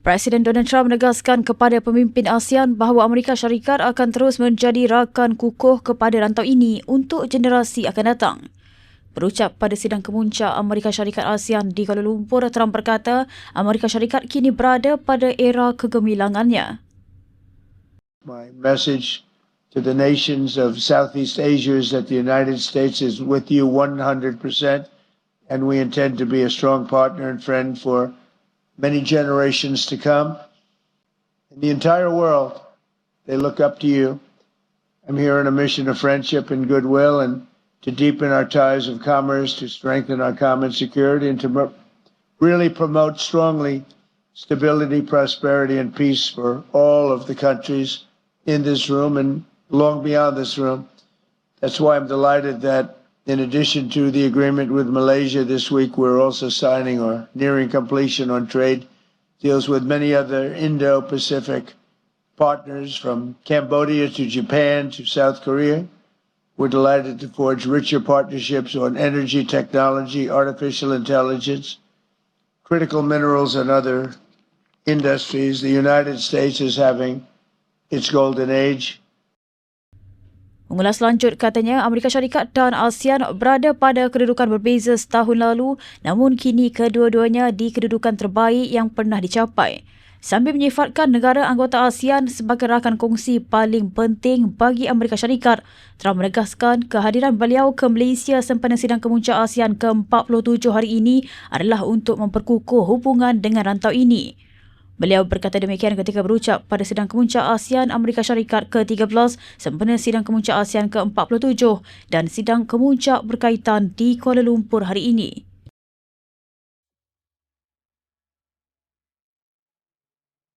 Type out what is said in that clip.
Presiden Donald Trump menegaskan kepada pemimpin ASEAN bahawa Amerika Syarikat akan terus menjadi rakan kukuh kepada rantau ini untuk generasi akan datang. Berucap pada sidang kemuncak Amerika Syarikat ASEAN di Kuala Lumpur, Trump berkata Amerika Syarikat kini berada pada era kegemilangannya. My message to the nations of Southeast Asia is that the United States is with you 100%, and we intend to be a strong partner and friend for many generations to come. In the entire world, they look up to you. I'm here on a mission of friendship and goodwill and to deepen our ties of commerce, to strengthen our common security, and to really promote strongly stability, prosperity, and peace for all of the countries in this room and long beyond this room. That's why I'm delighted that in addition to the agreement with Malaysia this week, we're also signing or nearing completion on trade deals with many other Indo-Pacific partners from Cambodia to Japan to South Korea. We're delighted to forge richer partnerships on energy technology, artificial intelligence, critical minerals, and other industries. The United States is having its golden age. Mengulas lanjut katanya Amerika Syarikat dan ASEAN berada pada kedudukan berbeza setahun lalu namun kini kedua-duanya di kedudukan terbaik yang pernah dicapai. Sambil menyifatkan negara anggota ASEAN sebagai rakan kongsi paling penting bagi Amerika Syarikat, Trump menegaskan kehadiran beliau ke Malaysia sempena sidang kemuncak ASEAN ke-47 hari ini adalah untuk memperkukuh hubungan dengan rantau ini. Beliau berkata demikian ketika berucap pada sidang kemuncak ASEAN Amerika Syarikat ke-13 sempena sidang kemuncak ASEAN ke-47 dan sidang kemuncak berkaitan di Kuala Lumpur hari ini.